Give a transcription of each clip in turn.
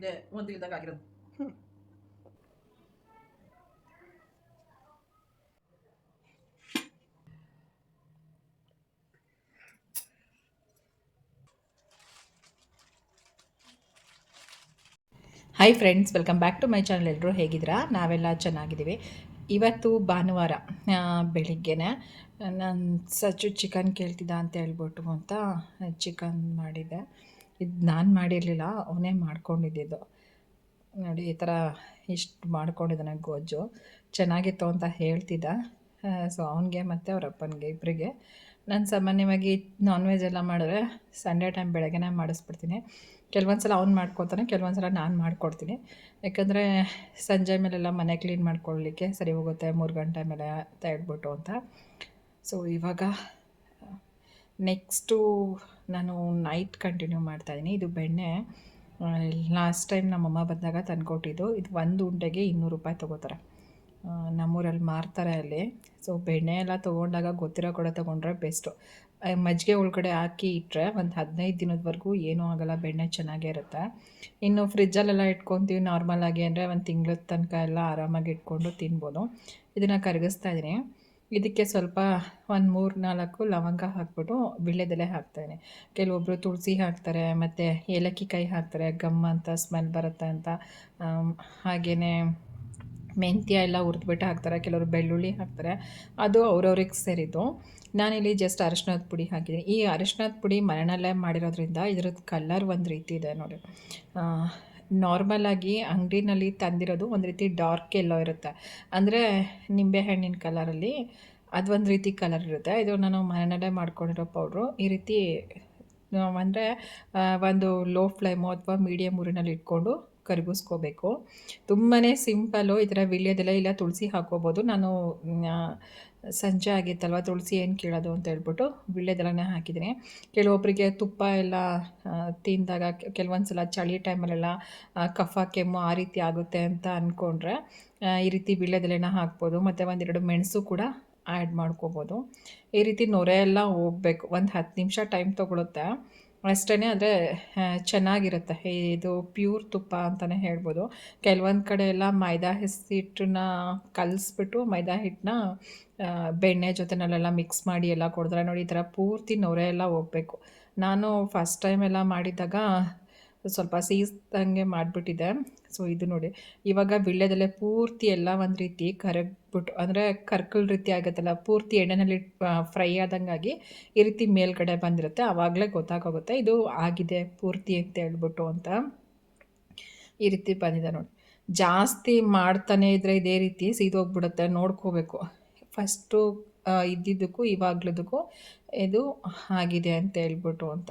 ಇದೆ ಒಂದು ಇಲ್ದಾಗ ಆಗಿರೋದು hi friends welcome back to my channel ಎಲ್ಲರೂ ಹೇಗಿದ್ದೀರಾ? ನಾವೆಲ್ಲ ಚೆನ್ನಾಗಿದ್ದೀವಿ. ಇವತ್ತು ಭಾನುವಾರ ಬೆಳಿಗ್ಗೆನೆ, ನಾನು ಸಚ್ಚು ಚಿಕನ್ ಕೇಳ್ತಿದ್ದ ಅಂತ ಹೇಳ್ಬಿಟ್ಟು ಅಂತ ಚಿಕನ್ ಮಾಡಿದ್ದೆ. ಇದು ನಾನು ಮಾಡಿರಲಿಲ್ಲ, ಅವನೇ ಮಾಡ್ಕೊಂಡಿದ್ದು ನೋಡಿ, ಈ ಥರ ಇಷ್ಟು ಮಾಡ್ಕೊಂಡಿದ್ದಾನೆ ಗೊಜ್ಜು. ಚೆನ್ನಾಗಿತ್ತು ಅಂತ ಹೇಳ್ತಿದ್ದ. ಸೊ ಅವನಿಗೆ ಮತ್ತು ಅವ್ರ ಅಪ್ಪನಿಗೆ ಇಬ್ಬರಿಗೆ ನಾನು ಸಾಮಾನ್ಯವಾಗಿ ನಾನ್ ವೆಜ್ ಎಲ್ಲ ಮಾಡಿದ್ರೆ ಸಂಡೇ ಟೈಮ್ ಬೆಳಗ್ಗೆನೇ ಮಾಡಿಸ್ಬಿಡ್ತೀನಿ. ಕೆಲವೊಂದು ಸಲ ಅವ್ನು ಮಾಡ್ಕೊತಾನೆ ಕೆಲವೊಂದು ಸಲ ನಾನು ಮಾಡ್ಕೊಡ್ತೀನಿ. ಯಾಕಂದರೆ ಸಂಜೆ ಮೇಲೆಲ್ಲ ಮನೆ ಕ್ಲೀನ್ ಮಾಡ್ಕೊಳ್ಳಿಕ್ಕೆ ಸರಿ ಹೋಗುತ್ತೆ, ಮೂರು ಗಂಟೆ ಮೇಲೆ ಅಂತ ಅಂತ. ಸೊ ಇವಾಗ ನೆಕ್ಸ್ಟು ನಾನು ನೈಟ್ ಕಂಟಿನ್ಯೂ ಮಾಡ್ತಾಯಿದ್ದೀನಿ ಇದು ಬೆಣ್ಣೆ ಲಾಸ್ಟ್ ಟೈಮ್ ನಮ್ಮಮ್ಮ ಬಂದಾಗ ತಂದುಕೊಟ್ಟಿದ್ದು. ಇದು ಒಂದು ಉಂಡೆಗೆ ಇನ್ನೂರು ರೂಪಾಯಿ ತೊಗೋತಾರೆ. ನಮ್ಮೂರಲ್ಲಿ ಮಾರ್ತಾರೆ ಅಲ್ಲಿ. ಸೊ ಬೆಣ್ಣೆ ಎಲ್ಲ ತೊಗೊಂಡಾಗ ಗೊತ್ತಿರೋ ಕೂಡ ತೊಗೊಂಡ್ರೆ ಬೆಸ್ಟು ಮಜ್ಜಿಗೆ ಒಳಗಡೆ ಹಾಕಿ ಇಟ್ಟರೆ ಒಂದು ಹದಿನೈದು ದಿನದವರೆಗೂ ಏನೂ ಆಗೋಲ್ಲ, ಬೆಣ್ಣೆ ಚೆನ್ನಾಗೇ ಇರುತ್ತೆ. ಇನ್ನು ಫ್ರಿಜ್ಜಲ್ಲೆಲ್ಲ ಇಟ್ಕೊತೀವಿ ನಾರ್ಮಲಾಗಿ ಅಂದರೆ ಒಂದು ತಿಂಗಳ ತನಕ ಎಲ್ಲ ಆರಾಮಾಗಿ ಇಟ್ಕೊಂಡು ತಿನ್ಬೋದು. ಇದನ್ನು ಕರಗಿಸ್ತಾ ಇದ್ದೀನಿ. ಇದಕ್ಕೆ ಸ್ವಲ್ಪ ಒಂದು ಮೂರು ನಾಲ್ಕು ಲವಂಗ ಹಾಕ್ಬಿಟ್ಟು ವೀಳ್ಯದೆಲೆ ಹಾಕ್ತಾಯಿದ್ದೀನಿ ಕೆಲವೊಬ್ಬರು ತುಳಸಿ ಹಾಕ್ತಾರೆ, ಮತ್ತು ಏಲಕ್ಕಿ ಕಾಯಿ ಹಾಕ್ತಾರೆ, ಗಮ್ ಅಂತ, ಸ್ಮೆಲ್ ಬರುತ್ತೆ ಅಂತ. ಹಾಗೆಯೇ ಮೆಂತ್ಯ ಎಲ್ಲ ಹುರಿದ್ಬಿಟ್ಟು ಹಾಕ್ತಾರೆ. ಕೆಲವರು ಬೆಳ್ಳುಳ್ಳಿ ಹಾಕ್ತಾರೆ. ಅದು ಅವ್ರವ್ರಿಗೆ ಸೇರಿದ್ದು. ನಾನಿಲ್ಲಿ ಜಸ್ಟ್ ಅರಿಶಿನದ ಪುಡಿ ಹಾಕಿದ್ದೀನಿ. ಈ ಅರಿಶಿನದ ಪುಡಿ ಮನೆಯಲ್ಲೇ ಮಾಡಿರೋದ್ರಿಂದ ಇದ್ರದ್ದು ಕಲರ್ ಒಂದು ರೀತಿ ಇದೆ ನೋಡಿ. ನಾರ್ಮಲಾಗಿ ಅಂಗಡಿನಲ್ಲಿ ತಂದಿರೋದು ಒಂದು ರೀತಿ ಡಾರ್ಕ್ ಎಲ್ಲೋ ಇರುತ್ತೆ. ಅಂದರೆ ನಿಂಬೆಹಣ್ಣಿನ ಕಲರಲ್ಲಿ ಒಂದು ರೀತಿ ಕಲರ್ ಇರುತ್ತೆ. ಇದು ನಾನು ಮನೆಯಲ್ಲೇ ಮಾಡ್ಕೊಂಡಿರೋ ಪೌಡ್ರು ಈ ರೀತಿ, ಅಂದರೆ ಒಂದು ಲೋ ಫ್ಲೇಮು ಅಥವಾ ಮೀಡಿಯಮ್ ಊರಿನಲ್ಲಿ ಇಟ್ಕೊಂಡು ಕರಗಿಸ್ಕೋಬೇಕು. ತುಂಬಾ ಸಿಂಪಲ್ಲು ಈ ಥರ ವೀಳ್ಯದೆಲೆ ಇಲ್ಲ, ತುಳಸಿ ಹಾಕೋಬೋದು ನಾನು ಸಂಜೆ ಆಗಿತ್ತಲ್ವ, ತುಳಸಿ ಏನು ಕೇಳೋದು ಅಂತ ಹೇಳ್ಬಿಟ್ಟು ವಿಳ್ಯದೆಲ್ಲನೇ ಹಾಕಿದ್ದೀನಿ. ಕೆಲವೊಬ್ಬರಿಗೆ ತುಪ್ಪ ಎಲ್ಲ ತಿಂದಾಗ ಕೆಲವೊಂದು ಸಲ ಚಳಿ ಟೈಮಲ್ಲೆಲ್ಲ ಕಫ, ಕೆಮ್ಮು ಆ ರೀತಿ ಆಗುತ್ತೆ ಅಂತ ಅಂದ್ಕೊಂಡ್ರೆ ಈ ರೀತಿ ವೀಳ್ಯದೆಲೆನ ಹಾಕ್ಬೋದು. ಮತ್ತು ಒಂದೆರಡು ಮೆಣಸು ಕೂಡ ಆ್ಯಡ್ ಮಾಡ್ಕೋಬೋದು. ಈ ರೀತಿ ನೊರೆ ಎಲ್ಲ ಹೋಗ್ಬೇಕು. ಒಂದು ಹತ್ತು ನಿಮಿಷ ಟೈಮ್ ತೊಗೊಳುತ್ತೆ. ಅಷ್ಟೇ ಅಂದರೆ ಚೆನ್ನಾಗಿರುತ್ತೆ. ಇದು ಪ್ಯೂರ್ ತುಪ್ಪ ಅಂತಲೇ ಹೇಳ್ಬೋದು. ಕೆಲವೊಂದು ಕಡೆ ಎಲ್ಲ ಮೈದಾ ಹಿಟ್ಟನ್ನ ಕಲಿಸ್ಬಿಟ್ಟು, ಮೈದಾ ಹಿಟ್ಟನ್ನ ಬೆಣ್ಣೆ ಜೊತೆನಲ್ಲೆಲ್ಲ ಮಿಕ್ಸ್ ಮಾಡಿ ಎಲ್ಲ ಕೊಡಿದ್ರೆ ನೋಡಿ, ಈ ಥರ ಪೂರ್ತಿ ನೊರೆ ಎಲ್ಲ ಹೋಗ್ಬೇಕು. ನಾನು ಫಸ್ಟ್ ಟೈಮ್ ಎಲ್ಲ ಮಾಡಿದಾಗ ಸ್ವಲ್ಪ ಸೀಸ್ದಂಗೆ ಮಾಡಿಬಿಟ್ಟಿದೆ. ಸೊ, ಇದು ನೋಡಿ. ಇವಾಗ ವೀಳ್ಯದೆಲೆ ಪೂರ್ತಿ ಎಲ್ಲ ಒಂದು ರೀತಿ ಕರಗ್ಬಿಟ್ಟು, ಅಂದರೆ ಕರ್ಕಲ್ ರೀತಿ ಆಗುತ್ತಲ್ಲ, ಪೂರ್ತಿ ಎಣ್ಣೆನಲ್ಲಿ ಫ್ರೈ ಆದಂಗಾಗಿ ಈ ರೀತಿ ಮೇಲ್ಗಡೆ ಬಂದಿರುತ್ತೆ. ಆವಾಗಲೇ ಗೊತ್ತಾಗೋಗುತ್ತೆ. ಇದು ಆಗಿದೆ ಪೂರ್ತಿ ಅಂತ ಹೇಳ್ಬಿಟ್ಟು ಅಂತ ಈ ರೀತಿ ಬಂದಿದೆ ನೋಡಿ. ಜಾಸ್ತಿ ಮಾಡ್ತಾನೆ ಇದ್ದರೆ ಇದೇ ರೀತಿ ಸೀದೋಗ್ಬಿಡುತ್ತೆ. ನೋಡ್ಕೋಬೇಕು. ಫಸ್ಟು ಇದ್ದಿದ್ದಕ್ಕೂ ಇವಾಗ್ಲದಕ್ಕೂ ಇದು ಆಗಿದೆ ಅಂತ ಹೇಳ್ಬಿಟ್ಟು ಅಂತ.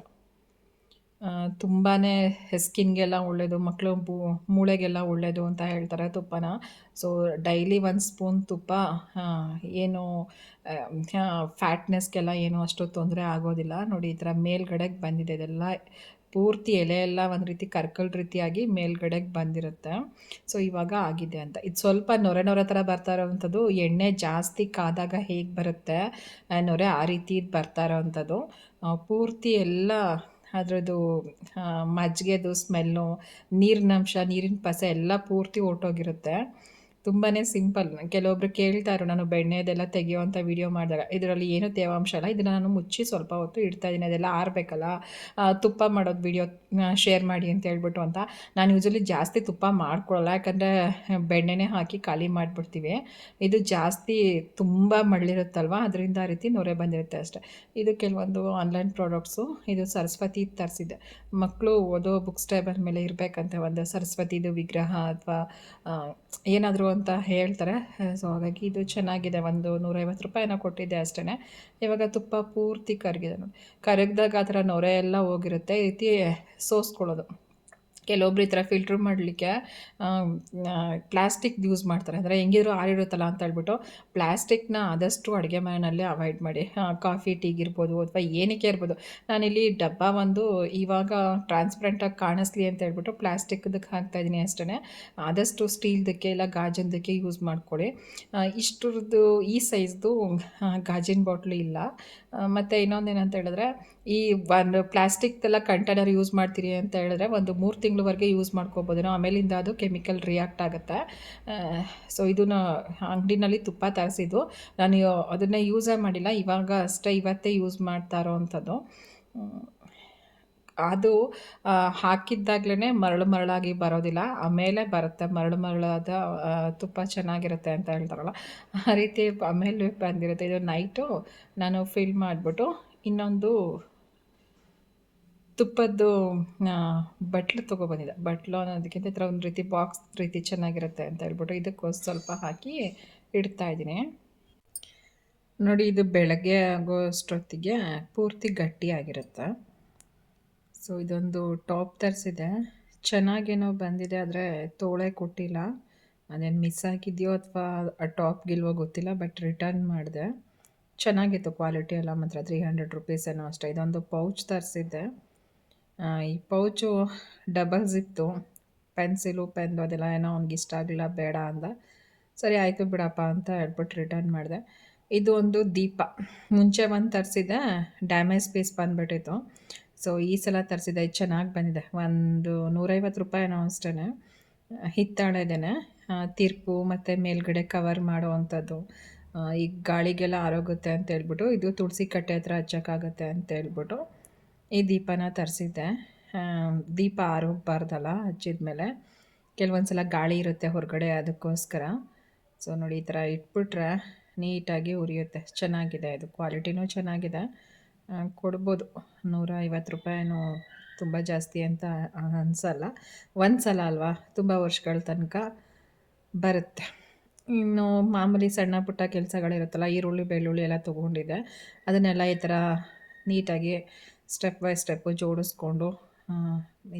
ತುಂಬಾ ಹೆಸ್ಕಿನ್ಗೆಲ್ಲ ಒಳ್ಳೆಯದು ಮಕ್ಕಳು ಬೂ, ಮೂಳೆಗೆಲ್ಲ ಒಳ್ಳೆಯದು ಅಂತ ಹೇಳ್ತಾರೆ ತುಪ್ಪನ. ಸೊ ಡೈಲಿ ಒಂದು ಸ್ಪೂನ್ ತುಪ್ಪ ಏನು ಫ್ಯಾಟ್ನೆಸ್ಗೆಲ್ಲ ಏನು ಅಷ್ಟು ತೊಂದರೆ ಆಗೋದಿಲ್ಲ. ನೋಡಿ, ಈ ಥರ ಮೇಲ್ಗಡೆಗೆ ಬಂದಿದೆ ಇದೆಲ್ಲ. ಪೂರ್ತಿ ಎಲೆ ಎಲ್ಲ ಒಂದು ರೀತಿ ಕರ್ಕಲ್ ರೀತಿಯಾಗಿ ಮೇಲ್ಗಡೆಗೆ ಬಂದಿರುತ್ತೆ. ಸೊ ಇವಾಗ ಆಗಿದೆ ಅಂತ. ಇದು ಸ್ವಲ್ಪ ನೊರೆ ನೊರೆ ಥರ ಬರ್ತಾ ಇರೋವಂಥದ್ದು. ಎಣ್ಣೆ ಜಾಸ್ತಿ ಕಾದಾಗ ಹೇಗೆ ಬರುತ್ತೆ ನೊರೆ ಆ ರೀತಿ ಬರ್ತಾ ಇರೋವಂಥದ್ದು. ಪೂರ್ತಿ ಎಲ್ಲ ಅದರದ್ದು ಮಜ್ಜಿಗೆದು ಸ್ಮೆಲ್ಲು ನೀರಿನಂಶ ನೀರಿನ ಪಸೆ ಎಲ್ಲ ಪೂರ್ತಿ ಹೊರ್ಟೋಗಿರುತ್ತೆ ತುಂಬಾ ಸಿಂಪಲ್. ಕೆಲವೊಬ್ರು ಕೇಳ್ತಾರು ನಾನು ಬೆಣ್ಣೆದೆಲ್ಲ ತೆಗೆಯುವಂಥ ವಿಡಿಯೋ ಮಾಡಿದಾಗ, ಇದರಲ್ಲಿ ಏನು ತೇವಾಂಶ ಅಲ್ಲ ಇದನ್ನು ನಾನು ಮುಚ್ಚಿ ಸ್ವಲ್ಪ ಹೊತ್ತು ಇಡ್ತಾ ಇದ್ದೀನಿ, ಅದೆಲ್ಲ ಆರಬೇಕಲ್ಲ ತುಪ್ಪ ಮಾಡೋದು ವಿಡಿಯೋ ಶೇರ್ ಮಾಡಿ ಅಂತ ಹೇಳ್ಬಿಟ್ಟು ಅಂತ. ನಾನು ಯೂಸಲಿ ಜಾಸ್ತಿ ತುಪ್ಪ ಮಾಡ್ಕೊಳ್ಳಲ್ಲ ಯಾಕಂದರೆ, ಬೆಣ್ಣೆನೇ ಹಾಕಿ ಖಾಲಿ ಮಾಡಿಬಿಡ್ತೀವಿ. ಇದು ಜಾಸ್ತಿ ತುಂಬ ಮಳ್ಳಿರುತ್ತಲ್ವ, ಅದರಿಂದ ಆ ರೀತಿ ನೊರೆ ಬಂದಿರುತ್ತೆ ಅಷ್ಟೇ. ಇದು ಕೆಲವೊಂದು ಆನ್ಲೈನ್ ಪ್ರಾಡಕ್ಟ್ಸು ಇದು ಸರಸ್ವತಿ ತರಿಸಿದ್ದೆ. ಮಕ್ಕಳು ಓದೋ ಬುಕ್ಸ್ ಟೇಬಲ್ ಮೇಲೆ ಇರಬೇಕಂತೆ, ಒಂದು ಸರಸ್ವತಿದು ವಿಗ್ರಹ ಅಥವಾ ಏನಾದರೂ ಅಂತ ಹೇಳ್ತಾರೆ. ಸೊ ಹಾಗಾಗಿ ಇದು ಚೆನ್ನಾಗಿದೆ. ಒಂದು ನೂರೈವತ್ತು ರೂಪಾಯಿನ ಕೊಟ್ಟಿದ್ದೆ ಅಷ್ಟೇ ಇವಾಗ ತುಪ್ಪ ಪೂರ್ತಿ ಕರಗಿದೆ ನೋಡಿ. ಕರಗಿದಾಗ ಆ ಥರ ನೊರೆ ಎಲ್ಲ ಹೋಗಿರುತ್ತೆ. ಈ ರೀತಿ ಸೋಸ್ಕೊಳ್ಳೋದು. ಕೆಲವೊಬ್ರು ಈ ಥರ ಫಿಲ್ಟ್ರ್ ಮಾಡಲಿಕ್ಕೆ ಪ್ಲಾಸ್ಟಿಕ್ ಯೂಸ್ ಮಾಡ್ತಾರೆ. ಅಂದರೆ ಹೆಂಗಿದ್ರು ಆರಿರುತ್ತಲ್ಲ ಅಂತ ಹೇಳ್ಬಿಟ್ಟು ಪ್ಲಾಸ್ಟಿಕ್ನ ಆದಷ್ಟು ಅಡುಗೆ ಮನೆಯಲ್ಲೇ ಅವಾಯ್ಡ್ ಮಾಡಿ. ಕಾಫಿ ಟೀಗಿರ್ಬೋದು ಅಥವಾ ಏನಕ್ಕೆ ಇರ್ಬೋದು. ನಾನಿಲ್ಲಿ ಡಬ್ಬ ಒಂದು ಇವಾಗ ಟ್ರಾನ್ಸ್ಪರೆಂಟಾಗಿ ಕಾಣಿಸ್ಲಿ ಅಂತ ಹೇಳ್ಬಿಟ್ಟು ಪ್ಲಾಸ್ಟಿಕ್ದಕ್ಕೆ ಹಾಕ್ತಾಯಿದ್ದೀನಿ ಅಷ್ಟೇ ಆದಷ್ಟು ಸ್ಟೀಲ್ದಕ್ಕೆ ಇಲ್ಲ ಗಾಜಿನದಕ್ಕೆ ಯೂಸ್ ಮಾಡ್ಕೊಳ್ಳಿ ಇಷ್ಟರದ್ದು ಈ ಸೈಜ್ದು ಗಾಜಿನ ಬಾಟ್ಲು ಇಲ್ಲ. ಮತ್ತು ಇನ್ನೊಂದು ಏನಂತ ಹೇಳಿದ್ರೆ ಈ ಒಂದು ಪ್ಲಾಸ್ಟಿಕ್ದೆಲ್ಲ ಕಂಟೈನರ್ ಯೂಸ್ ಮಾಡ್ತೀರಿ ಅಂತ ಹೇಳಿದ್ರೆ ಒಂದು ಮೂರು ತಿಂಗಳು ತಿಂಗಳವರೆಗೆ ಯೂಸ್ ಮಾಡ್ಕೋಬೋದು. ನಾವು ಆಮೇಲಿಂದ ಅದು ಕೆಮಿಕಲ್ ರಿಯಾಕ್ಟ್ ಆಗುತ್ತೆ. ಸೊ ಇದನ್ನ ಅಂಗಡಿನಲ್ಲಿ ತುಪ್ಪ ತರಿಸಿದ್ದು. ನಾನು ಅದನ್ನೇ ಯೂಸೇ ಮಾಡಿಲ್ಲ. ಇವಾಗ ಅಷ್ಟೇ ಇವತ್ತೇ ಯೂಸ್ ಮಾಡ್ತಾ ಇರೋವಂಥದ್ದು ಅದು ಹಾಕಿದ್ದಾಗ್ಲೇ ಮರಳು ಮರಳಾಗಿ ಬರೋದಿಲ್ಲ. ಆಮೇಲೆ ಬರುತ್ತೆ. ಮರಳು ಮರಳಾದ ತುಪ್ಪ ಚೆನ್ನಾಗಿರುತ್ತೆ ಅಂತ ಹೇಳ್ತಾರಲ್ಲ. ಆ ರೀತಿ ಆಮೇಲೆ ಬಂದಿರುತ್ತೆ. ಇದು ನೈಟು ನಾನು ಫಿಲ್ ಮಾಡಿಬಿಟ್ಟು ಇನ್ನೊಂದು ತುಪ್ಪದ್ದು ಬಟ್ಲು ತೊಗೊಬಂದಿದ್ದೆ ಬಟ್ಲು ಅನ್ನೋದಕ್ಕಿಂತ ಈ ಥರ ಒಂದು ರೀತಿ ಬಾಕ್ಸ್ ರೀತಿ ಚೆನ್ನಾಗಿರುತ್ತೆ ಅಂತ ಹೇಳ್ಬಿಟ್ಟು ಇದಕ್ಕೆ ಸ್ವಲ್ಪ ಹಾಕಿ ಇಡ್ತಾ ಇದ್ದೀನಿ. ನೋಡಿ, ಇದು ಬೆಳಗ್ಗೆ ಆಗೋ ಅಷ್ಟೊತ್ತಿಗೆ ಪೂರ್ತಿ ಗಟ್ಟಿಯಾಗಿರುತ್ತೆ. ಸೊ ಇದೊಂದು ಟಾಪ್ ತರಿಸಿದೆ. ಚೆನ್ನಾಗೇನೋ ಬಂದಿದೆ, ಆದರೆ ತೋಳೆ ಕೊಟ್ಟಿಲ್ಲ. ಅದೇನು ಮಿಸ್ ಆಗಿದೆಯೋ ಅಥವಾ ಆ ಟಾಪ್ಗಿಲ್ವೋ ಗೊತ್ತಿಲ್ಲ ಬಟ್ ರಿಟರ್ನ್ ಮಾಡಿದೆ. ಚೆನ್ನಾಗಿತ್ತು ಕ್ವಾಲಿಟಿ ಎಲ್ಲ ಮಾತ್ರ ತ್ರೀ ಹಂಡ್ರೆಡ್ ರುಪೀಸ್ ಏನೋ ಅಷ್ಟೇ. ಇದೊಂದು ಪೌಚ್ ತರಿಸಿದ್ದೆ. ಈ ಪೌಚು ಡಬಲ್ಸ್ ಇತ್ತು ಪೆನ್ಸಿಲು, ಪೆನ್ದು ಅದೆಲ್ಲ ಏನೋ ಅವ್ನಿಗೆ ಇಷ್ಟ ಆಗಲಿಲ್ಲ, ಬೇಡ ಅಂದ. ಸರಿ, ಆಯಿತು ಬಿಡಪ್ಪ ಅಂತ ಹೇಳ್ಬಿಟ್ಟು ರಿಟರ್ನ್ ಮಾಡಿದೆ. ಇದು ಒಂದು ದೀಪ. ಮುಂಚೆ ಒಂದು ತರಿಸಿದ್ದೆ ಡ್ಯಾಮೇಜ್ ಪೀಸ್ ಬಂದುಬಿಟ್ಟಿತ್ತು. ಸೊ ಈ ಸಲ ತರಿಸಿದೆ ಇದು ಚೆನ್ನಾಗಿ ಬಂದಿದೆ. ಒಂದು ನೂರೈವತ್ತು ರೂಪಾಯಿನೋ ಅಷ್ಟೇ ಹಿತ್ತಾಳೆದೇನೆ ತಿರ್ಪು ಮತ್ತು ಮೇಲ್ಗಡೆ ಕವರ್ ಮಾಡೋ ಅಂಥದ್ದು. ಈ ಗಾಳಿಗೆಲ್ಲ ಆರೋಗುತ್ತೆ ಅಂತ ಹೇಳ್ಬಿಟ್ಟು, ಇದು ತುಳಸಿ ಕಟ್ಟೆ ಹತ್ರ ಹಚ್ಚೋಕ್ಕಾಗತ್ತೆ ಅಂತ ಹೇಳ್ಬಿಟ್ಟು. ಈ ದೀಪನ ತರಿಸಿದ್ದೆ. ದೀಪ ಆರೋಗ್ಬಾರ್ದಲ್ಲ ಹಚ್ಚಿದ ಮೇಲೆ ಕೆಲವೊಂದು ಸಲ ಗಾಳಿ ಇರುತ್ತೆ ಹೊರಗಡೆ ಅದಕ್ಕೋಸ್ಕರ. ಸೊ ನೋಡಿ ಈ ಥರ ಇಟ್ಬಿಟ್ರೆ ನೀಟಾಗಿ ಉರಿಯುತ್ತೆ. ಚೆನ್ನಾಗಿದೆ ಇದು ಕ್ವಾಲಿಟಿನೂ ಚೆನ್ನಾಗಿದೆ. ಕೊಡ್ಬೋದು. ನೂರ ಐವತ್ತು ರೂಪಾಯಿನೂ ತುಂಬ ಜಾಸ್ತಿ ಅಂತ ಅನಿಸಲ್ಲ. ಒಂದು ಸಲ ಅಲ್ವಾ? ತುಂಬ ವರ್ಷಗಳ ತನಕ ಬರುತ್ತೆ. ಇನ್ನು ಮಾಮೂಲಿ ಸಣ್ಣ ಪುಟ್ಟ ಕೆಲಸಗಳಿರುತ್ತಲ್ಲ, ಈರುಳ್ಳಿ, ಬೆಳ್ಳುಳ್ಳಿ ಎಲ್ಲ ತೊಗೊಂಡಿದ್ದೆ. ಅದನ್ನೆಲ್ಲ ಈ ಥರ ನೀಟಾಗಿ ಸ್ಟೆಪ್ ಬೈ ಸ್ಟೆಪ್ಪು ಜೋಡಿಸ್ಕೊಂಡು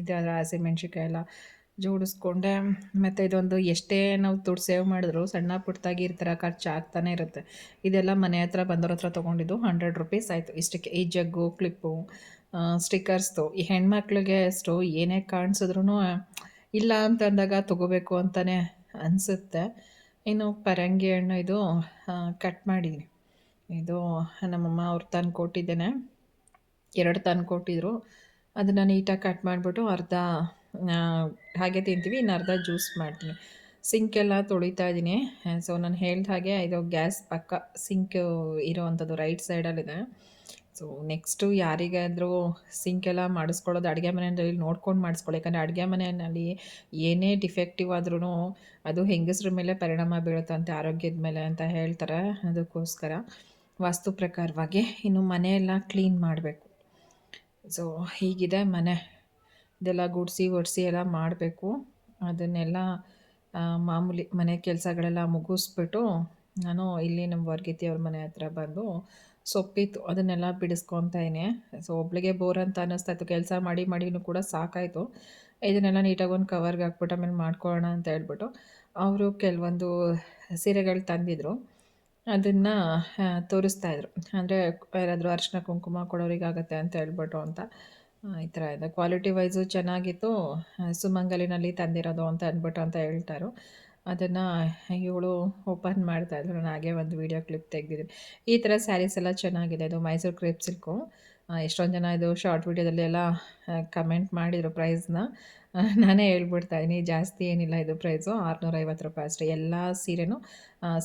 ಇದಾದ್ರೆ ಹಸಿಮೆಣ್ಸಿಕಾಯಿ ಎಲ್ಲ ಜೋಡಿಸ್ಕೊಂಡೆ. ಮತ್ತು ಇದೊಂದು ಎಷ್ಟೇ ನಾವು ದುಡ್ಡು ಸೇವ್ ಮಾಡಿದ್ರು ಸಣ್ಣ ಪುಟ್ಟದಾಗಿ ಈ ಥರ ಖರ್ಚು ಇರುತ್ತೆ. ಇದೆಲ್ಲ ಮನೆ ಹತ್ರ ಬಂದವ್ರ ಹತ್ರ ತೊಗೊಂಡಿದ್ದು ಹಂಡ್ರೆಡ್ ರುಪೀಸ್ ಆಯಿತು. ಇಷ್ಟಕ್ಕೆ ಈ ಜಗ್ಗು ಕ್ಲಿಪ್ಪು ಸ್ಟಿಕ್ಕರ್ಸ್ದು ಈ ಹೆಣ್ಮಕ್ಳಿಗೆ ಅಷ್ಟು ಏನೇ ಕಾಣಿಸಿದ್ರು ಇಲ್ಲ ಅಂತ ಅಂದಾಗ ತೊಗೋಬೇಕು ಅಂತಲೇ ಅನಿಸುತ್ತೆ. ಇನ್ನು ಪರಂಗಿ ಹಣ್ಣು ಇದು ಕಟ್ ಮಾಡಿದ್ದೀನಿ ಇದು ನಮ್ಮಮ್ಮ ಅವ್ರು ತಂದು ಕೊಟ್ಟಿದ್ದೇನೆ ಎರಡು ತಂದು ಕೊಟ್ಟಿದ್ರು. ಅದನ್ನು ನೀಟಾಗಿ ಕಟ್ ಮಾಡಿಬಿಟ್ಟು ಅರ್ಧ ಹಾಗೆ ತಿಂತೀವಿ, ಇನ್ನು ಅರ್ಧ ಜ್ಯೂಸ್ ಮಾಡ್ತೀನಿ. ಸಿಂಕೆಲ್ಲ ತೊಳಿತಾ ಇದ್ದೀನಿ ಸೊ ನಾನು ಹೇಳ್ದ ಹಾಗೆ ಇದು ಗ್ಯಾಸ್ ಪಕ್ಕ ಸಿಂಕ್ ಇರೋವಂಥದ್ದು ರೈಟ್ ಸೈಡಲ್ಲಿದೆ ಸೊ ನೆಕ್ಸ್ಟು ಯಾರಿಗಾದರೂ ಸಿಂಕೆಲ್ಲ ಮಾಡಿಸ್ಕೊಳ್ಳೋದು ಅಡುಗೆ ಮನೆಯಲ್ಲಿ ನೋಡ್ಕೊಂಡು ಮಾಡಿಸ್ಕೊಳ್ಳಿ. ಯಾಕಂದರೆ ಅಡುಗೆ ಮನೆಯಲ್ಲಿ ಏನೇ ಡಿಫೆಕ್ಟಿವ್ ಆದ್ರೂ ಅದು ಹೆಂಗಸ್ರ ಮೇಲೆ ಪರಿಣಾಮ ಬೀಳುತ್ತಂತೆ ಆರೋಗ್ಯದ ಮೇಲೆ ಅಂತ ಹೇಳ್ತಾರೆ. ಅದಕ್ಕೋಸ್ಕರ ವಾಸ್ತು ಪ್ರಕಾರವಾಗಿ ಇನ್ನು ಮನೆಯೆಲ್ಲ ಕ್ಲೀನ್ ಮಾಡಬೇಕು. ಸೊ ಹೀಗಿದೆ ಮನೆ. ಇದೆಲ್ಲ ಗುಡಿಸಿ, ಒಡಿಸಿ ಎಲ್ಲ ಮಾಡಬೇಕು. ಅದನ್ನೆಲ್ಲ ಮಾಮೂಲಿ ಮನೆ ಕೆಲಸಗಳೆಲ್ಲ ಮುಗಿಸ್ಬಿಟ್ಟು ನಾನು ಇಲ್ಲಿ ನಮ್ಮ ವರ್ಗೀತಿ ಅವ್ರ ಮನೆ ಹತ್ರ ಬಂದು ಸೊಪ್ಪಿತ್ತು, ಅದನ್ನೆಲ್ಲ ಬಿಡಿಸ್ಕೊತಾಯಿನಿ ಸೊ ಒಬ್ಳಿಗೆ ಬೋರ್ ಅಂತ ಅನ್ನಿಸ್ತಾ ಇತ್ತು ಕೆಲಸ ಮಾಡಿ, ಮಾಡಿನೂ ಕೂಡ ಸಾಕಾಯಿತು. ಇದನ್ನೆಲ್ಲ ನೀಟಾಗಿ ಒಂದು ಕವರ್ಗೆ ಹಾಕ್ಬಿಟ್ಟು ಆಮೇಲೆ ಮಾಡ್ಕೊಳ್ಳೋಣ ಅಂತ ಹೇಳ್ಬಿಟ್ಟು ಅವರು ಕೆಲವೊಂದು ಸೀರೆಗಳು ತಂದಿದ್ರು. ಅದನ್ನು ತೋರಿಸ್ತಾಯಿದ್ರು ಅಂದರೆ, ಯಾರಾದರೂ ಅರಿಶಿನ ಕುಂಕುಮ ಕೊಡೋರಿಗಾಗತ್ತೆ ಅಂತ ಹೇಳ್ಬಿಟ್ಟು ಅಂತ ಈ ಥರ ಇದೆ. ಕ್ವಾಲಿಟಿ ವೈಸು ಚೆನ್ನಾಗಿತ್ತು. ಸುಮಂಗಲಿನಲ್ಲಿ ತಂದಿರೋದು ಅಂತ ಅಂದ್ಬಿಟ್ಟು ಅಂತ ಹೇಳ್ತಾರೋ. ಅದನ್ನು, ಇವಳು ಓಪನ್ ಮಾಡ್ತಾಯಿದ್ರು ನಾನು ಹಾಗೆ ಒಂದು ವೀಡಿಯೋ ಕ್ಲಿಪ್ ತೆಗೆದಿದ್ದೀನಿ. ಈ ಥರ ಸ್ಯಾರೀಸ್ ಎಲ್ಲ ಚೆನ್ನಾಗಿದೆ. ಇದು ಮೈಸೂರು ಕ್ರೇಪ್ ಸಿಲ್ಕು ಎಷ್ಟೊಂದು ಜನ ಇದು ಶಾರ್ಟ್ ವಿಡಿಯೋದಲ್ಲಿ ಎಲ್ಲ ಕಮೆಂಟ್ ಮಾಡಿದರು ಪ್ರೈಸ್ನ ನಾನೇ ಹೇಳ್ಬಿಡ್ತಾ ಇದ್ದೀನಿ ಜಾಸ್ತಿ ಏನಿಲ್ಲ ಇದು ಪ್ರೈಸು ಆರುನೂರೈವತ್ತು ರೂಪಾಯಿ ಅಷ್ಟೇ. ಎಲ್ಲ ಸೀರೆನೂ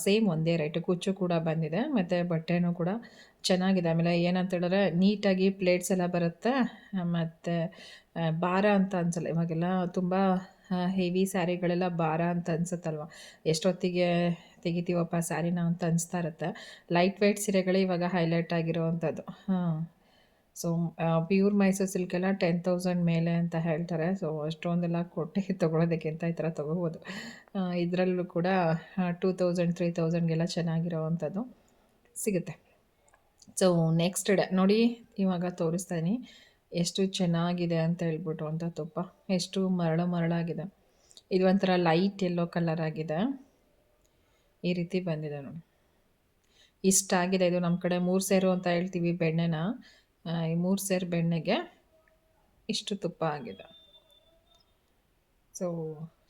ಸೇಮ್ ಒಂದೇ ರೇಟು ಕುಚ್ಚು ಕೂಡ ಬಂದಿದೆ, ಮತ್ತು ಬಟ್ಟೆನೂ ಕೂಡ ಚೆನ್ನಾಗಿದೆ. ಆಮೇಲೆ ಏನಂತ ಹೇಳಿದ್ರೆ, ನೀಟಾಗಿ ಪ್ಲೇಟ್ಸ್ ಎಲ್ಲ ಬರುತ್ತೆ, ಮತ್ತು ಭಾರ ಅಂತ ಅನ್ಸಲ್ಲ, ಇವಾಗೆಲ್ಲ ತುಂಬ ಹೆವಿ ಸ್ಯಾರಿಗಳೆಲ್ಲ ಭಾರ ಅಂತ ಅನ್ಸುತ್ತಲ್ವ? ಎಷ್ಟೊತ್ತಿಗೆ ತೆಗಿತೀವಪ್ಪ ಸ್ಯಾರಿನ ಅಂತ ಅನಿಸ್ತಾ ಇರುತ್ತೆ. ಲೈಟ್ ವೆಯ್ಟ್ ಸೀರೆಗಳೇ ಇವಾಗ ಹೈಲೈಟ್ ಆಗಿರೋವಂಥದ್ದು. ಹಾಂ. ಸೊ ಪ್ಯೂರ್ ಮೈಸೂರು ಸಿಲ್ಕೆಲ್ಲ ಟೆನ್ ತೌಸಂಡ್ ಮೇಲೆ ಅಂತ ಹೇಳ್ತಾರೆ. ಸೊ ಅಷ್ಟೊಂದೆಲ್ಲ ಕೊಟ್ಟೆ ತೊಗೊಳೋದಕ್ಕಿಂತ ಈ ಥರ ತೊಗೋಬೋದು ಇದರಲ್ಲೂ ಕೂಡ ಟೂ ತೌಸಂಡ್ ತ್ರೀ ತೌಸಂಡ್ಗೆಲ್ಲ ಚೆನ್ನಾಗಿರೋವಂಥದ್ದು ಸಿಗುತ್ತೆ. ಸೊ ನೆಕ್ಸ್ಟ್ ಡೇ ನೋಡಿ, ಇವಾಗ ತೋರಿಸ್ತಾ ಎಷ್ಟು ಚೆನ್ನಾಗಿದೆ ಅಂತ ಹೇಳ್ಬಿಟ್ಟು ಅಂತ ತುಪ್ಪ. ಎಷ್ಟು ಮರಳು ಮರಳಾಗಿದೆ ಇದು ಒಂಥರ ಲೈಟ್ ಎಲ್ಲೋ ಕಲರ್ ಆಗಿದೆ. ಈ ರೀತಿ ಬಂದಿದೆ ನೋಡಿ. ಇಷ್ಟ ಆಗಿದೆ ಇದು ನಮ್ಮ ಕಡೆ ಮೂರು ಸೇರು ಅಂತ ಹೇಳ್ತೀವಿ ಬೆಣ್ಣೆನ. ಈ ಮೂರು ಸೇರು ಬೆಣ್ಣೆಗೆ ಇಷ್ಟು ತುಪ್ಪ ಆಗಿದೆ ಸೊ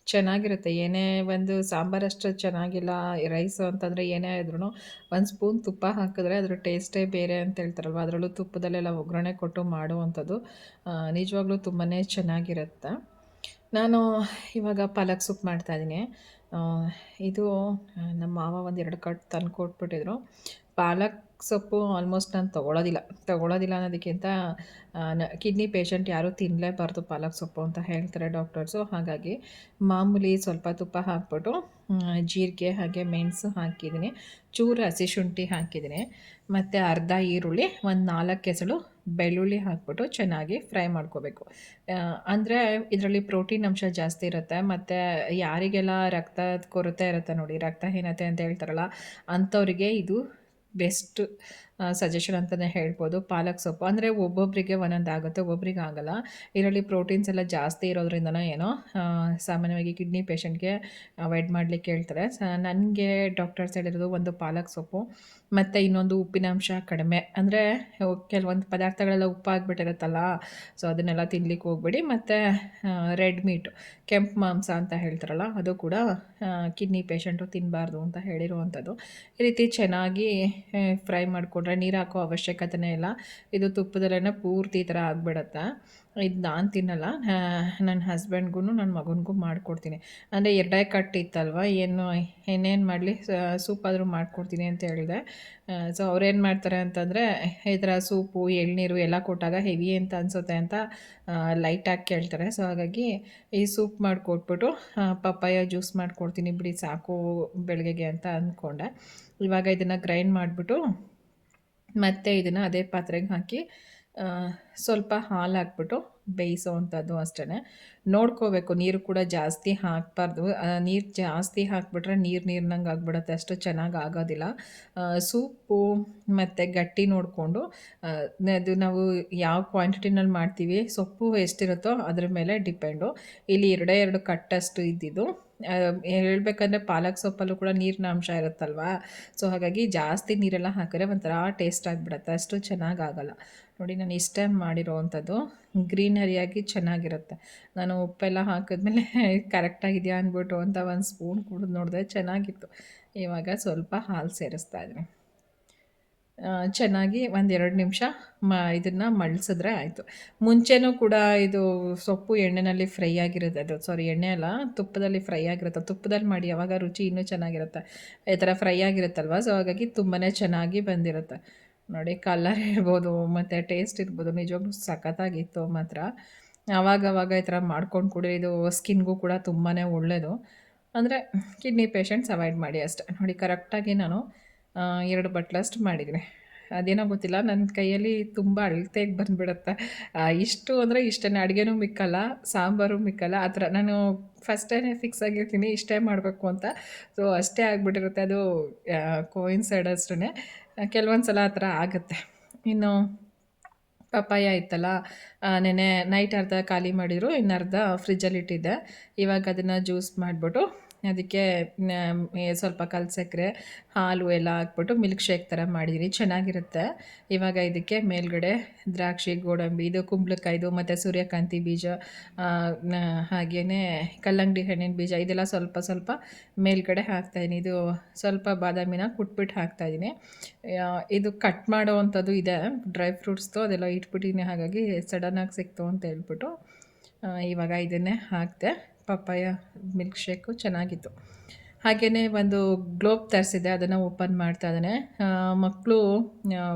ಚೆನ್ನಾಗಿರುತ್ತೆ. ಏನೇ ಒಂದು ಸಾಂಬಾರಷ್ಟು ಚೆನ್ನಾಗಿಲ್ಲ ರೈಸು ಅಂತಂದರೆ ಏನೇ ಆದ್ರೂ ಒಂದು ಸ್ಪೂನ್ ತುಪ್ಪ ಹಾಕಿದ್ರೆ ಅದ್ರ ಟೇಸ್ಟೇ ಬೇರೆ ಅಂತ ಹೇಳ್ತಾರಲ್ವ? ಅದರಲ್ಲೂ ತುಪ್ಪದಲ್ಲೆಲ್ಲ ಒಗ್ಗರಣೆ ಕೊಟ್ಟು ಮಾಡುವಂಥದ್ದು ನಿಜವಾಗ್ಲೂ ತುಂಬಾ ಚೆನ್ನಾಗಿರುತ್ತೆ. ನಾನು ಇವಾಗ ಪಾಲಕ್ ಸೂಪ್ ಮಾಡ್ತಾಯಿದ್ದೀನಿ ಇದು ನಮ್ಮ ಮಾವ ಒಂದು ಎರಡು ಕಟ್ ತಂದು ಕೊಟ್ಬಿಟ್ಟಿದ್ರು ಪಾಲಕ್ ಸೊಪ್ಪು ಆಲ್ಮೋಸ್ಟ್ ನಾನು ತೊಗೊಳೋದಿಲ್ಲ. ತೊಗೊಳೋದಿಲ್ಲ ಅನ್ನೋದಕ್ಕಿಂತ ಕಿಡ್ನಿ ಪೇಷಂಟ್ ಯಾರೂ ತಿನ್ನಲೇಬಾರ್ದು ಪಾಲಕ್ ಸೊಪ್ಪು ಅಂತ ಹೇಳ್ತಾರೆ ಡಾಕ್ಟರ್ಸು ಹಾಗಾಗಿ ಮಾಮೂಲಿ ಸ್ವಲ್ಪ ತುಪ್ಪ ಹಾಕ್ಬಿಟ್ಟು ಜೀರಿಗೆ ಹಾಗೆ ಮೆಣಸು ಹಾಕಿದ್ದೀನಿ. ಚೂರು ಹಸಿ ಶುಂಠಿ ಹಾಕಿದ್ದೀನಿ. ಮತ್ತು ಅರ್ಧ ಈರುಳ್ಳಿ, ಒಂದು ನಾಲ್ಕು ಕೆಸಳು ಬೆಳ್ಳುಳ್ಳಿ ಹಾಕ್ಬಿಟ್ಟು ಚೆನ್ನಾಗಿ ಫ್ರೈ ಮಾಡ್ಕೋಬೇಕು. ಅಂದರೆ ಇದರಲ್ಲಿ ಪ್ರೋಟೀನ್ ಅಂಶ ಜಾಸ್ತಿ ಇರುತ್ತೆ. ಮತ್ತು ಯಾರಿಗೆಲ್ಲ ರಕ್ತದ ಕೊರತೆ ಇರುತ್ತೆ ನೋಡಿ, ರಕ್ತಹೀನತೆ ಅಂತ ಹೇಳ್ತಾರಲ್ಲ, ಅಂಥವ್ರಿಗೆ ಇದು ಬೆಸ್ಟ್ ಸಜೆಷನ್ ಅಂತಲೇ ಹೇಳ್ಬೋದು. ಪಾಲಕ್ ಸೊಪ್ಪು. ಅಂದರೆ ಒಬ್ಬೊಬ್ಬರಿಗೆ ಒಂದೊಂದು ಆಗುತ್ತೆ ಒಬ್ಬೊಬ್ರಿಗೆ ಆಗಲ್ಲ. ಇದರಲ್ಲಿ ಪ್ರೋಟೀನ್ಸ್ ಎಲ್ಲ ಜಾಸ್ತಿ ಇರೋದ್ರಿಂದನೋ ಏನೋ ಸಾಮಾನ್ಯವಾಗಿ ಕಿಡ್ನಿ ಪೇಷಂಟ್ಗೆ ಅವಾಯ್ಡ್ ಮಾಡಲಿಕ್ಕೆ ಹೇಳ್ತಾರೆ. ನನಗೆ ಡಾಕ್ಟರ್ಸ್ ಹೇಳಿರೋದು ಒಂದು ಪಾಲಕ್ ಸೊಪ್ಪು. ಮತ್ತು ಇನ್ನೊಂದು ಉಪ್ಪಿನಾಂಶ ಕಡಿಮೆ. ಅಂದರೆ ಕೆಲವೊಂದು ಪದಾರ್ಥಗಳೆಲ್ಲ ಉಪ್ಪಾಗ್ಬಿಟ್ಟಿರುತ್ತಲ್ಲ ಸೊ ಅದನ್ನೆಲ್ಲ ತಿನ್ಲಿಕ್ಕೆ ಹೋಗ್ಬೇಡಿ. ಮತ್ತು ರೆಡ್ ಮೀಟು ಕೆಂಪು ಮಾಂಸ ಅಂತ ಹೇಳ್ತಾರಲ್ಲ, ಅದು ಕೂಡ ಕಿಡ್ನಿ ಪೇಷಂಟು ತಿನ್ನಬಾರ್ದು ಅಂತ ಹೇಳಿರುವಂಥದ್ದು. ಈ ರೀತಿ ಚೆನ್ನಾಗಿ ಫ್ರೈ ಮಾಡಿಕೊಂಡ್ರೆ ನೀರು ಹಾಕೋ ಅವಶ್ಯಕತೆನೇ ಇಲ್ಲ. ಇದು ತುಪ್ಪದಲ್ಲೇ ಪೂರ್ತಿ ಈ ಥರ ಆಗಿಬಿಡತ್ತೆ. ಇದು ನಾನು ತಿನ್ನಲ್ಲ. ನನ್ನ ಹಸ್ಬೆಂಡ್ಗೂ ನನ್ನ ಮಗನಿಗೂ ಮಾಡಿಕೊಡ್ತೀನಿ. ಅಂದರೆ ಎರಡೇ ಕಟ್ಟಿತ್ತಲ್ವ ಏನು ಏನೇನು ಮಾಡಲಿ? ಸೂಪ್ ಆದರೂ ಮಾಡಿಕೊಡ್ತೀನಿ ಅಂತ ಹೇಳಿದೆ. ಸೊ ಅವ್ರೇನು ಮಾಡ್ತಾರೆ ಅಂತಂದರೆ, ಈ ಥರ ಸೂಪು ಎಳ್ನೀರು ಎಲ್ಲ ಕೊಟ್ಟಾಗ ಹೆವಿ ಅಂತ ಅನಿಸುತ್ತೆ ಅಂತ ಲೈಟಾಗಿ ಕೇಳ್ತಾರೆ. ಸೊ ಹಾಗಾಗಿ ಈ ಸೂಪ್ ಮಾಡಿಕೊಟ್ಬಿಟ್ಟು ಪಪ್ಪಾಯ ಜ್ಯೂಸ್ ಮಾಡಿಕೊಡ್ತೀನಿ ಬಿಡಿ, ಸಾಕು ಬೆಳಗ್ಗೆಗೆ ಅಂತ ಅಂದ್ಕೊಂಡೆ ಇವಾಗ ಇದನ್ನು ಗ್ರೈಂಡ್ ಮಾಡಿಬಿಟ್ಟು ಮತ್ತು ಇದನ್ನು ಅದೇ ಪಾತ್ರೆಗೆ ಹಾಕಿ ಸ್ವಲ್ಪ ಹಾಲು ಹಾಕ್ಬಿಟ್ಟು ಬೇಯಿಸೋ ಅಂಥದ್ದು ಅಷ್ಟೇ ನೋಡ್ಕೋಬೇಕು, ನೀರು ಕೂಡ ಜಾಸ್ತಿ ಹಾಕಬಾರ್ದು. ನೀರು ಜಾಸ್ತಿ ಹಾಕಿಬಿಟ್ರೆ ನೀರು ನೀರಿನಂಗೆ ಆಗಿಬಿಡುತ್ತೆ. ಅಷ್ಟು ಚೆನ್ನಾಗಿ ಆಗೋದಿಲ್ಲ. ಸೂಪು ಮತ್ತು ಗಟ್ಟಿ ನೋಡಿಕೊಂಡು ಅದು ನಾವು ಯಾವ ಕ್ವಾಂಟಿಟಿನಲ್ಲಿ ಮಾಡ್ತೀವಿ, ಸೊಪ್ಪು ಎಷ್ಟಿರುತ್ತೋ ಅದ್ರ ಮೇಲೆ ಡಿಪೆಂಡು. ಇಲ್ಲಿ ಎರಡೇ ಎರಡು ಕಟ್ಟಷ್ಟು ಇದ್ದಿದ್ದು. ಹೇಳ್ಬೇಕಂದ್ರೆ ಪಾಲಕ್ ಸೊಪ್ಪಲ್ಲೂ ಕೂಡ ನೀರಿನ ಅಂಶ ಇರುತ್ತಲ್ವಾ? ಸೊ ಹಾಗಾಗಿ ಜಾಸ್ತಿ ನೀರೆಲ್ಲ ಹಾಕಿದ್ರೆ ಒಂಥರ ಟೇಸ್ಟ್ ಆಗಿಬಿಡುತ್ತೆ. ಅಷ್ಟು ಚೆನ್ನಾಗಿ ಆಗಲ್ಲ ನೋಡಿ, ನಾನು ಇಷ್ಟ ಮಾಡಿರೋವಂಥದ್ದು ಗ್ರೀನರಿಯಾಗಿ ಚೆನ್ನಾಗಿರುತ್ತೆ. ನಾನು ಉಪ್ಪೆಲ್ಲ ಹಾಕಿದ್ಮೇಲೆ ಕರೆಕ್ಟಾಗಿದೆಯಾ ಅಂದ್ಬಿಟ್ಟು ಅಂತ ಒಂದು ಸ್ಪೂನ್ ಕುಡಿದು ನೋಡಿದೆ ಚೆನ್ನಾಗಿತ್ತು. ಇವಾಗ ಸ್ವಲ್ಪ ಹಾಲು ಸೇರಿಸ್ತಾ ಇದ್ದೀನಿ. ಚೆನ್ನಾಗಿ ಒಂದೆರಡು ನಿಮಿಷ ಮ, ಇದನ್ನು ಮಳ್ಸಿದ್ರೆ ಆಯಿತು. ಮುಂಚೆನೂ ಕೂಡ ಇದು ಸೊಪ್ಪು ಎಣ್ಣೆಯಲ್ಲಿ ಫ್ರೈ ಆಗಿರುತ್ತೆ. ಅದು ಸಾರಿ ಎಣ್ಣೆ ಅಲ್ಲ, ತುಪ್ಪದಲ್ಲಿ ಫ್ರೈ ಆಗಿರುತ್ತೆ. ತುಪ್ಪದಲ್ಲಿ ಮಾಡಿ, ಯಾವಾಗ ರುಚಿ ಇನ್ನೂ ಚೆನ್ನಾಗಿರುತ್ತೆ. ಈ ಥರ ಫ್ರೈ ಆಗಿರುತ್ತಲ್ವ? ಸೊ ಹಾಗಾಗಿ ತುಂಬಾ ಚೆನ್ನಾಗಿ ಬಂದಿರುತ್ತೆ. ನೋಡಿ ಕಲರ್ ಇರ್ಬೋದು, ಮತ್ತು ಟೇಸ್ಟ್ ಇರ್ಬೋದು, ನಿಜವಾಗ್ಲೂ ಸಖತ್ತಾಗಿತ್ತು ಮಾತ್ರ. ಆವಾಗವಾಗ ಈ ಥರ ಮಾಡ್ಕೊಂಡು ಕುಡಿ, ಇದು ಸ್ಕಿನ್ಗೂ ಕೂಡ ತುಂಬಾ ಒಳ್ಳೆಯದು ಅಂದರೆ, ಕಿಡ್ನಿ ಪೇಷಂಟ್ಸ್ ಅವಾಯ್ಡ್ ಮಾಡಿ ಅಷ್ಟೆ. ನೋಡಿ ಕರೆಕ್ಟಾಗಿ ನಾನು ಎರಡು ಬಟ್ಲಷ್ಟು ಮಾಡಿದ್ದೀನಿ. ಅದೇನೋ ಗೊತ್ತಿಲ್ಲ ನನ್ನ ಕೈಯಲ್ಲಿ ತುಂಬ ಅಳತೆಗೆ ಬಂದುಬಿಡುತ್ತೆ. ಇಷ್ಟು ಅಂದರೆ ಇಷ್ಟೇ ಅಡುಗೆನೂ ಮಿಕ್ಕಲ್ಲ, ಸಾಂಬಾರು ಮಿಕ್ಕಲ್ಲ, ಆ ಥರ. ನಾನು ಫಸ್ಟೇ ಫಿಕ್ಸ್ ಆಗಿರ್ತೀನಿ, ಇಷ್ಟೇ ಮಾಡಬೇಕು ಅಂತ. ಸೊ ಅಷ್ಟೇ ಆಗಿಬಿಟ್ಟಿರುತ್ತೆ ಅದು ಕೋಯಿನ್ಸೈಡ್ ಅಷ್ಟೇ ಕೆಲವೊಂದು ಸಲ ಆ ಥರ ಆಗುತ್ತೆ. ಇನ್ನು ಪಪ್ಪಾಯ ಇತ್ತಲ್ಲ ನೆನೆ ನೈಟ್ ಅರ್ಧ ಖಾಲಿ ಮಾಡಿದ್ರು, ಇನ್ನು ಅರ್ಧ ಫ್ರಿಜ್ಜಲ್ಲಿ ಇಟ್ಟಿದ್ದೆ ಇವಾಗ ಅದನ್ನು ಜ್ಯೂಸ್ ಮಾಡಿಬಿಟ್ಟು ಅದಕ್ಕೆ ಸ್ವಲ್ಪ ಕಲ್ಸಕ್ರೆ ಹಾಲು ಎಲ್ಲ ಹಾಕ್ಬಿಟ್ಟು ಮಿಲ್ಕ್ ಶೇಕ್ ಥರ ಮಾಡಿದ್ದೀನಿ ಚೆನ್ನಾಗಿರುತ್ತೆ. ಇವಾಗ ಇದಕ್ಕೆ ಮೇಲ್ಗಡೆ ದ್ರಾಕ್ಷಿ, ಗೋಡಂಬಿ, ಇದು ಕುಂಬಳಕಾಯ್ದು, ಮತ್ತು ಸೂರ್ಯಕಾಂತಿ ಬೀಜ ಹಾಗೆಯೇ ಕಲ್ಲಂಗಡಿ ಹಣ್ಣಿನ ಬೀಜ, ಇದೆಲ್ಲ ಸ್ವಲ್ಪ ಸ್ವಲ್ಪ ಮೇಲ್ಗಡೆ ಹಾಕ್ತಾಯಿದ್ದೀನಿ ಇದು ಸ್ವಲ್ಪ ಬಾದಾಮಿನ ಕುಟ್ಬಿಟ್ಟು ಹಾಕ್ತಾಯಿದ್ದೀನಿ ಇದು ಕಟ್ ಮಾಡೋವಂಥದ್ದು ಇದೆ. ಡ್ರೈ ಫ್ರೂಟ್ಸ್ದು ಅದೆಲ್ಲ ಇಟ್ಬಿಟ್ಟಿದ್ದೀನಿ ಹಾಗಾಗಿ ಸಡನ್ನಾಗಿ ಸಿಕ್ತು ಅಂತ ಹೇಳ್ಬಿಟ್ಟು ಇವಾಗ ಇದನ್ನೇ ಹಾಕಿದೆ ಪಪ್ಪಾಯ ಮಿಲ್ಕ್ ಶೇಕು ಚೆನ್ನಾಗಿತ್ತು. ಹಾಗೆಯೇ ಒಂದು ಗ್ಲೋಬ್ ತರಿಸಿದೆ ಅದನ್ನು ಓಪನ್ ಮಾಡ್ತಾ ಇದ್ದಾನೆ. ಮಕ್ಕಳು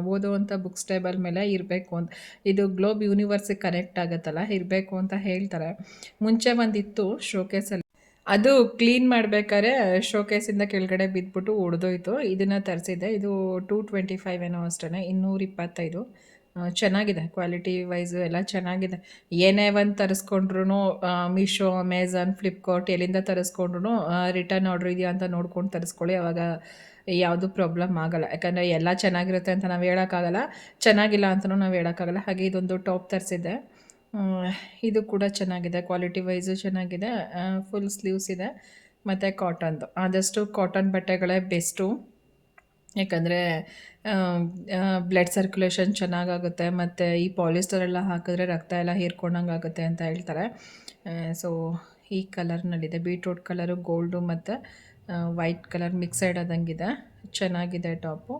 ಓದುವಂಥ ಬುಕ್ಸ್ ಟೇಬಲ್ ಮೇಲೆ ಇರಬೇಕು ಅಂತ. ಇದು ಗ್ಲೋಬ್ ಯೂನಿವರ್ಸಿಗೆ ಕನೆಕ್ಟ್ ಆಗುತ್ತಲ್ಲ ಇರಬೇಕು ಅಂತ ಹೇಳ್ತಾರೆ. ಮುಂಚೆ ಒಂದಿತ್ತು ಶೋಕೇಸಲ್ಲಿ ಅದು ಕ್ಲೀನ್ ಮಾಡಬೇಕಾದ್ರೆ ಶೋಕೇಸಿಂದ ಕೆಳಗಡೆ ಬಿದ್ದುಬಿಟ್ಟು ಒಡೆದೋಯ್ತು. ಇದನ್ನು ತರಿಸಿದ್ದೆ. ಇದು ಟೂ ಟ್ವೆಂಟಿ ಫೈವ್ ಏನೋ ಅಷ್ಟೇ ಇನ್ನೂರ ಇಪ್ಪತ್ತೈದು. ಆ, ಚೆನ್ನಾಗಿದೆ. ಕ್ವಾಲಿಟಿ ವೈಸು ಎಲ್ಲ ಚೆನ್ನಾಗಿದೆ. ಏನೇ ಒಂದು ತರಿಸ್ಕೊಂಡ್ರು ಮೀಶೋ ಅಮೆಝಾನ್ ಫ್ಲಿಪ್ಕಾರ್ಟ್ ಎಲ್ಲಿಂದ ತರಿಸ್ಕೊಂಡ್ರು ರಿಟರ್ನ್ ಆರ್ಡ್ರ್ ಇದೆಯಾ ಅಂತ ನೋಡ್ಕೊಂಡು ತರಿಸ್ಕೊಳ್ಳಿ. ಅವಾಗ ಯಾವುದು ಪ್ರಾಬ್ಲಮ್ ಆಗಲ್ಲ. ಯಾಕಂದರೆ ಎಲ್ಲ ಚೆನ್ನಾಗಿರುತ್ತೆ ಅಂತ ನಾವು ಹೇಳೋಕ್ಕಾಗಲ್ಲ. ಚೆನ್ನಾಗಿಲ್ಲ ಅಂತಲೂ ನಾವು ಹೇಳೋಕ್ಕಾಗಲ್ಲ. ಹಾಗೆ ಇದೊಂದು ಟಾಪ್ ತರಿಸಿದ್ದೆ ಇದು ಕೂಡ ಚೆನ್ನಾಗಿದೆ. ಕ್ವಾಲಿಟಿ ವೈಸು ಚೆನ್ನಾಗಿದೆ. ಫುಲ್ ಸ್ಲೀವ್ಸ್ ಇದೆ. ಮತ್ತು ಕಾಟನ್ದು ಆದಷ್ಟು ಕಾಟನ್ ಬಟ್ಟೆಗಳೇ ಬೆಸ್ಟು ಯಾಕಂದರೆ ಬ್ಲಡ್ ಸರ್ಕ್ಯುಲೇಷನ್ ಚೆನ್ನಾಗಾಗುತ್ತೆ, ಮತ್ತು ಈ ಪಾಲಿಸ್ಟರ್ ಎಲ್ಲ ಹಾಕಿದ್ರೆ ರಕ್ತ ಎಲ್ಲ ಹೀರ್ಕೊಂಡಂಗೆ ಆಗುತ್ತೆ ಅಂತ ಹೇಳ್ತಾರೆ. ಸೊ ಈ ಕಲರ್ನಲ್ಲಿದೆ ಬೀಟ್ರೂಟ್ ಕಲರು ಗೋಲ್ಡು ಮತ್ತು ವೈಟ್ ಕಲರ್ ಮಿಕ್ಸೈಡ್ ಆದಂಗಿದೆ. ಚೆನ್ನಾಗಿದೆ ಟಾಪು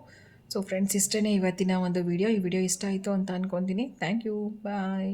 ಸೊ ಫ್ರೆಂಡ್ಸ್ ಇಷ್ಟೇ ಇವತ್ತಿನ ಒಂದು ವಿಡಿಯೋ ಈ ವಿಡಿಯೋ ಇಷ್ಟ ಆಯಿತು ಅಂತ ಅಂದ್ಕೊತೀನಿ ಥ್ಯಾಂಕ್ ಯು ಬಾಯ್